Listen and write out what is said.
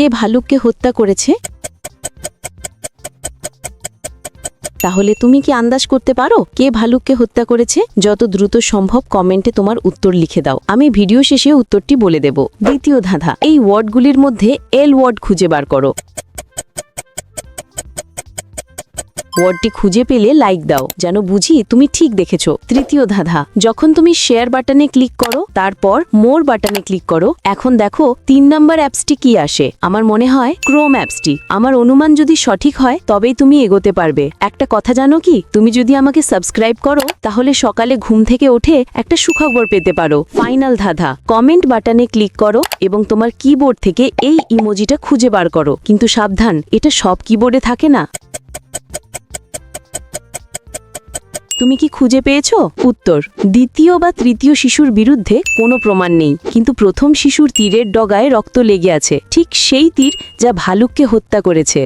কে ভালুককে হত্যা করেছে? তাহলে তুমি কি আন্দাজ করতে পারো কে ভালুককে হত্যা করেছে? যত দ্রুত সম্ভব কমেন্টে তোমার উত্তর লিখে দাও। আমি ভিডিও শেষে উত্তরটি বলে দেব। দ্বিতীয় ধাঁধা, এই ওয়ার্ডগুলির মধ্যে এল ওয়ার্ড খুঁজে বার করো। ওয়ার্ডটি খুঁজে পেলে লাইক দাও। যেন বুঝি তুমি ঠিক দেখেছ। তৃতীয় ধাঁধা, যখন তুমি শেয়ার বাটনে ক্লিক করো, তারপর মোর বাটনে ক্লিক করো, এখন দেখো তিন নাম্বার অ্যাপসটি কি আসে। আমার মনে হয় ক্রোম অ্যাপসটি আমার অনুমান যদি সঠিক হয়, তবেই তুমি এগোতে পারবে। একটা কথা জানো কি? তুমি যদি আমাকে সাবস্ক্রাইব করো, তাহলে সকালে ঘুম থেকে উঠে একটা সুখবর পেতে পারো। ফাইনাল ধাঁধা কমেন্ট বাটনে ক্লিক করো এবং তোমার কিবোর্ড থেকে এই ইমোজিটা খুঁজে বার করো। কিন্তু সাবধান, এটা সব কিবোর্ডে থাকে না। তুমি কি খুঁজে পেয়েছ? উত্তর, দ্বিতীয় বা তৃতীয় শিশুর বিরুদ্ধে কোনো প্রমাণ নেই, কিন্তু প্রথম শিশুর তীরের ডগায় রক্ত লেগে আছে, ঠিক সেই তীর যা ভালুককে হত্যা করেছে।